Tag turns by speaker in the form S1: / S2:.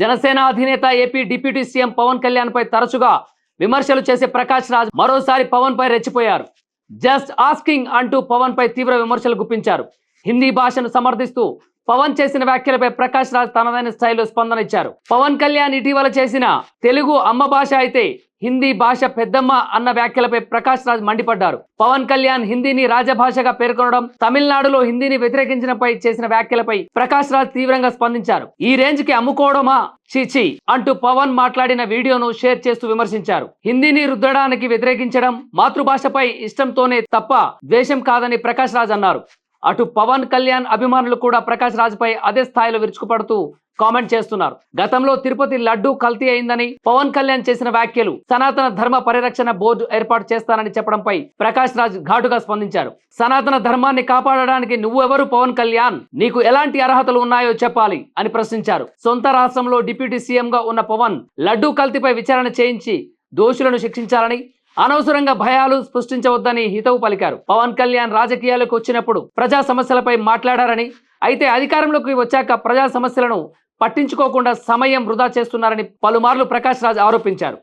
S1: జనసేన అధినేత AP deputy CM Pawan కళ్యాణ్పై తరచుగా విమర్శలు చేసే ప్రకాష్ రాజ్ మరోసారి పవన్ పై రెచ్చిపోయారు. జస్ట్ ఆస్కింగ్ అంటూ పవన్ పై తీవ్ర విమర్శలు గుప్పించారు. హిందీ భాషను సమర్థిస్తూ పవన్ చేసిన వ్యాఖ్యలపై ప్రకాష్ రాజ్ తనదైన స్థాయిలో స్పందన ఇచ్చారు. పవన్ కళ్యాణ్ ఇటీవల చేసిన తెలుగు అమ్మ భాష అయితే హిందీ భాష పెద్దమ్మ అన్న వ్యాఖ్యలపై ప్రకాష్ రాజ్ మండిపడ్డారు. పవన్ కళ్యాణ్ హిందీని రాజభాషగా పేర్కొనడం తమిళనాడులో హిందీని వ్యతిరేకించడంపై చేసిన వ్యాఖ్యలపై ప్రకాష్ రాజ్ తీవ్రంగా స్పందించారు. ఈ రేంజ్కి అమ్ముకోవడమా చీచి అంటూ పవన్ మాట్లాడిన వీడియోను షేర్ చేస్తూ విమర్శించారు. హిందీని రుద్దడానికి వ్యతిరేకించడం మాతృభాషపై ఇష్టంతోనే తప్ప ద్వేషం కాదని ప్రకాష్ రాజ్ అన్నారు. అటు పవన్ కళ్యాణ్ అభిమానులు కూడా ప్రకాష్ రాజ్పై అదే స్థాయిలో విరుచుకుపడుతూ కామెంట్ చేస్తున్నారు. గతంలో తిరుపతి లడ్డు కల్తీ అయిందని పవన్ కళ్యాణ్ చేసిన వ్యాఖ్యలు సనాతన ధర్మ పరిరక్షణ బోర్డు ఏర్పాటు చేస్తానని చెప్పడంపై ప్రకాష్ రాజ్ ఘాటుగా స్పందించారు. సనాతన ధర్మాన్ని కాపాడడానికి నువ్వెవరు పవన్ కళ్యాణ్? నీకు ఎలాంటి అర్హతలు ఉన్నాయో చెప్పాలి అని ప్రశ్నించారు. సొంత రాష్ట్రంలో డిప్యూటీ సీఎంగా ఉన్న పవన్ లడ్డు కల్తీపై విచారణ చేయించి దోషులను శిక్షించాలని అనవసరంగా భయాలు సృష్టించవద్దని హితవు పలికారు. పవన్ కళ్యాణ్ రాజకీయాలకు వచ్చినప్పుడు ప్రజా సమస్యలపై మాట్లాడారని అయితే అధికారంలోకి వచ్చాక ప్రజా సమస్యలను పట్టించుకోకుండా సమయం వృధా చేస్తున్నారని పలుమార్లు ప్రకాష్ రాజ్ ఆరోపించారు.